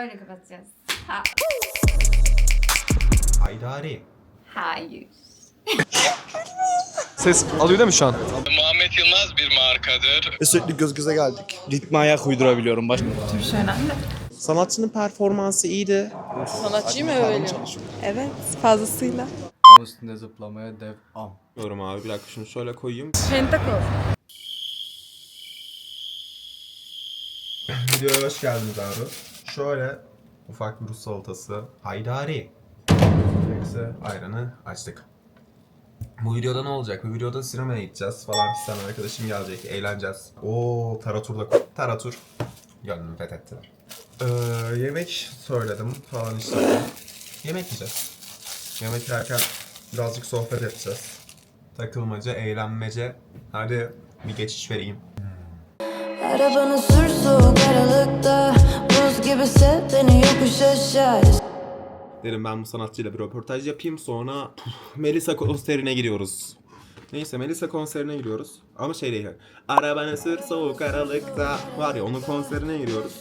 böyle kapatacağız. Ha. Haydari. Hayır. Ses alıyor değil mi şu an? Muhammed Yılmaz bir markadır. Sürekli göz göze geldik. Ritme ayak uydurabiliyorum. Baş... Sanatçının performansı iyiydi. Sanatçı mı öyle? Evet, fazlasıyla. Ama üstünde zıplamaya devam. Diyorum abi bir dakika şunu şöyle koyayım. Pentacle. Videoya hoş geldiniz abi. Şöyle ufak bir Rus salatası. Haydari. Neyse ayranı açtık. Bu videoda ne olacak? Bu videoda sinemaya gideceğiz falan fistan arkadaşım gelecek, eğleneceğiz. Oo Taratur'da Taratur. Gönlümü fethettiler. Ee, yemek söyledim falan işte. Yemek yiyeceğiz. Yemek yerken birazcık sohbet edeceğiz. Takılmaca, eğlenmece. Hadi bir geçiş vereyim. Arabanı sür soğuk aralıkta Buz gibi sev beni yokuş aşağı Dedim ben bu sanatçıyla bir röportaj yapayım sonra Melisa konserine giriyoruz. Neyse Melisa konserine giriyoruz. Ama şey değil. Arabanı sür soğuk aralıkta. Var ya onun konserine giriyoruz.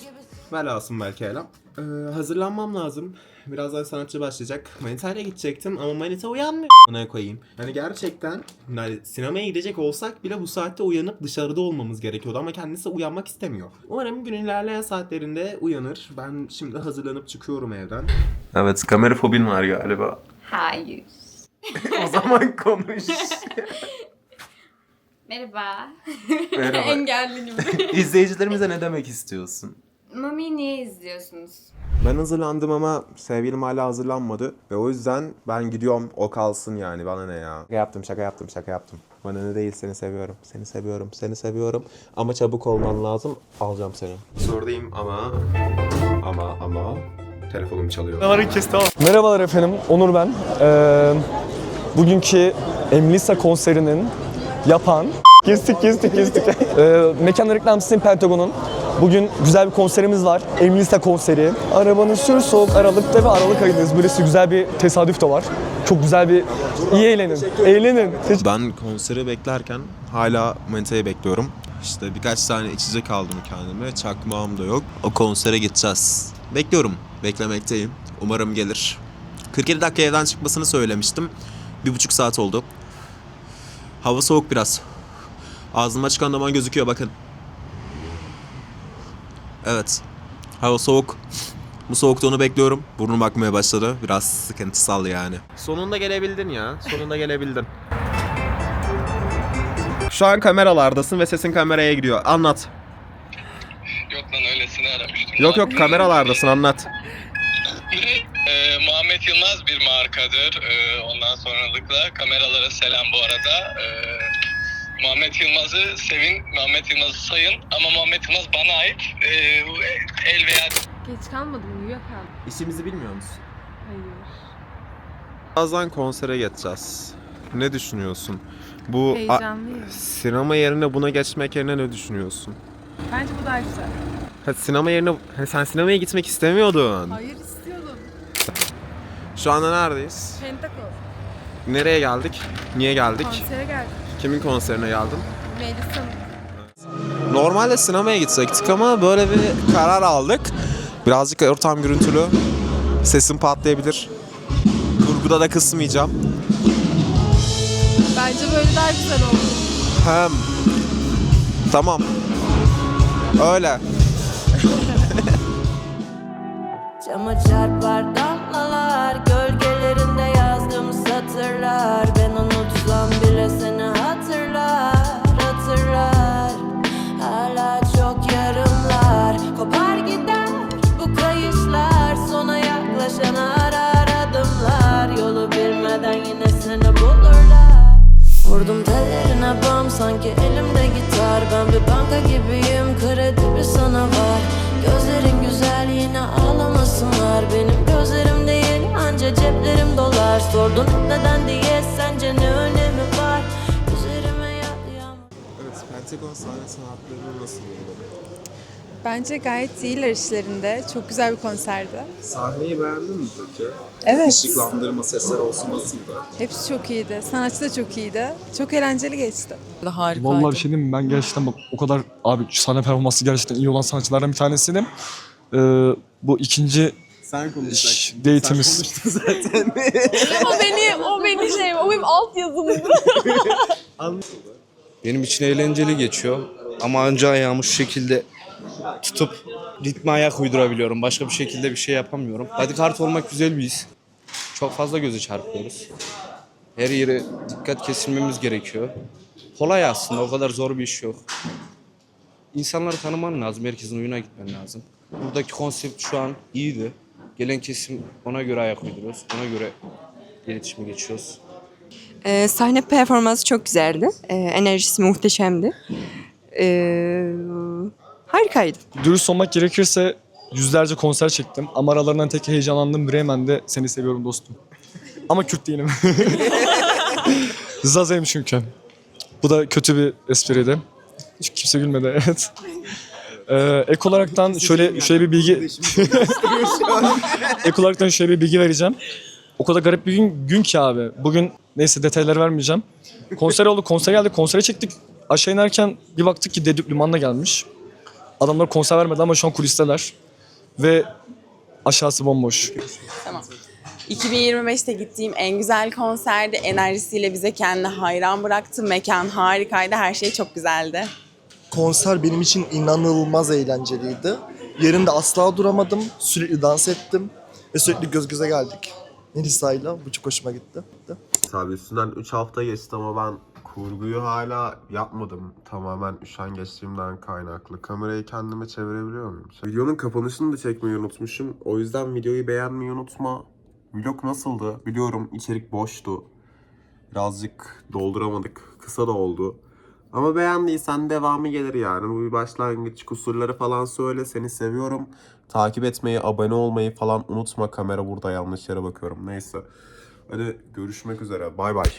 Velhasım belki elam. Ee, hazırlanmam lazım. Birazdan sanatçı başlayacak. Manita'yla gidecektim ama Manita uyanmıyor. Ona koyayım. Yani gerçekten yani sinemaya gidecek olsak bile bu saatte uyanıp dışarıda olmamız gerekiyordu ama kendisi uyanmak istemiyor. Umarım gün ilerleyen saatlerinde uyanır. Ben şimdi hazırlanıp çıkıyorum evden. Evet kamera fobin var galiba. Hayır. o zaman konuş. Merhaba. Merhaba. Engelli gibi. İzleyicilerimize ne demek istiyorsun? Mami niye izliyorsunuz? Ben hazırlandım ama sevgilim hala hazırlanmadı. Ve o yüzden ben gidiyorum o kalsın yani bana ne ya. Şaka yaptım şaka yaptım şaka yaptım. Bana ne değil seni seviyorum. Seni seviyorum seni seviyorum. Ama çabuk olman lazım alacağım seni. Sordayım ama ama ama telefonum çalıyor. Merhabalar efendim, Onur ben. Ee, bugünkü Emlisa konserinin yapan... Kestik, kestik, kestik. ee, mekan reklamcısıyım Pentagon'un. Bugün güzel bir konserimiz var. Emlisa konseri. Arabanın sür soğuk Aralık'ta ve Aralık ayındayız. Böylesi güzel bir tesadüf de var. Çok güzel bir... iyi eğlenin. Eğlenin. Ben konseri beklerken hala Manita'yı bekliyorum. İşte birkaç tane içecek aldım kendime. Çakmağım da yok. O konsere gideceğiz. Bekliyorum. Beklemekteyim. Umarım gelir. 47 dakika evden çıkmasını söylemiştim. Bir buçuk saat oldu. Hava soğuk biraz. Ağzıma çıkan daman gözüküyor bakın. Evet. Hava soğuk. Bu soğukta onu bekliyorum. Burnum akmaya başladı. Biraz sıkıntısal yani. Sonunda gelebildin ya. Sonunda gelebildin. Şu an kameralardasın ve sesin kameraya gidiyor. Anlat. Yok lan öylesini aramıştım. Yok yok kameralardasın anlat. Ee, Muhammed Yılmaz bir markadır. Ee, ondan sonralıkla kameralara selam bu arada. Ee, Muhammed Yılmaz'ı sevin, Muhammed Yılmaz'ı sayın ama Muhammed Yılmaz bana ait. Ee, el veya Geç kalmadım, uyuyakaldım. İşimizi bilmiyor musun? Hayır. Birazdan konsere geçeceğiz. Ne düşünüyorsun? Bu a- Heyecanlıyım. sinema yerine buna geçmek yerine ne düşünüyorsun? Bence bu daha güzel. Ha, sinema yerine ha, sen sinemaya gitmek istemiyordun. Hayır istiyordum. Şu anda neredeyiz? Pentacle. Nereye geldik? Niye geldik? Konsere geldik. Kimin konserine geldin? Melisa'nın. Normalde sinemaya gidecektik ama böyle bir karar aldık. Birazcık ortam gürültülü. Sesim patlayabilir. Kurguda da kısmayacağım. Bence böyle daha güzel oldu. Hem. Tamam. Öyle. Cama çarpar kredi bir sana var. Gözlerin güzel yine ağlamasın var Benim gözlerim değil anca ceplerim dolar. Sordun neden diye sence ne önemi var? Üzerime yağdı yağmur Evet, Pentagon sahne sanatlarını nasıl buldun? Bence gayet iyiler işlerinde. Çok güzel bir konserdi. Sahneyi beğendin mi peki? Evet. Işıklandırma, sesler olsun nasıldı? Hepsi çok iyiydi. Sanatçı da çok iyiydi. Çok eğlenceli geçti. Harikaydı. Vallahi bir şey diyeyim mi? Ben gerçekten bak o kadar abi sahne performansı gerçekten iyi olan sanatçılardan bir tanesiydim. Ee, Bu ikinci Sen Şş, date'imiz. zaten. o beni, o beni şey, o benim alt yazımdı. Benim için eğlenceli geçiyor. Ama anca ayağımı şu şekilde tutup ritme ayak uydurabiliyorum. Başka bir şekilde bir şey yapamıyorum. Bodyguard olmak güzel bir his. Çok fazla göze çarpıyoruz. Her yere dikkat kesilmemiz gerekiyor. Kolay aslında o kadar zor bir iş yok. İnsanları tanıman lazım, herkesin oyuna gitmen lazım. Buradaki konsept şu an iyiydi. Gelen kesim ona göre ayak uyduruyoruz. Ona göre iletişime geçiyoruz. Ee, sahne performansı çok güzeldi. Ee, enerjisi muhteşemdi. Ee, harikaydı. Dürüst olmak gerekirse yüzlerce konser çektim. Ama aralarından tek heyecanlandığım Bremen'de seni seviyorum dostum. Ama Kürt değilim. Zazayım çünkü. Bu da kötü bir espriydi. Hiç kimse gülmedi evet. Ee, ek olaraktan şöyle şöyle bir bilgi ek olaraktan şöyle bir bilgi vereceğim. O kadar garip bir gün, gün ki abi. Bugün neyse detayları vermeyeceğim. Konser oldu, konser geldi, konsere çektik. Aşağı inerken bir baktık ki Dedüp Liman'da gelmiş. Adamlar konser vermedi ama şu an kulisteler. Ve aşağısı bomboş. 2025'te gittiğim en güzel konserdi. Enerjisiyle bize kendine hayran bıraktı. Mekan harikaydı. Her şey çok güzeldi. Konser benim için inanılmaz eğlenceliydi. Yerimde asla duramadım. Sürekli dans ettim. Ve sürekli göz göze geldik. Melisa'yla. Bu çok hoşuma gitti. Tabii üstünden 3 hafta geçti ama ben kurguyu hala yapmadım. Tamamen üşengeçliğimden kaynaklı. Kamerayı kendime çevirebiliyor muyum? Videonun kapanışını da çekmeyi unutmuşum. O yüzden videoyu beğenmeyi unutma. Vlog nasıldı? Biliyorum içerik boştu. Birazcık dolduramadık. Kısa da oldu. Ama beğendiysen devamı gelir yani. Bu bir başlangıç. Kusurları falan söyle. Seni seviyorum. Takip etmeyi, abone olmayı falan unutma. Kamera burada yanlış yere bakıyorum. Neyse. Hadi görüşmek üzere. Bay bay.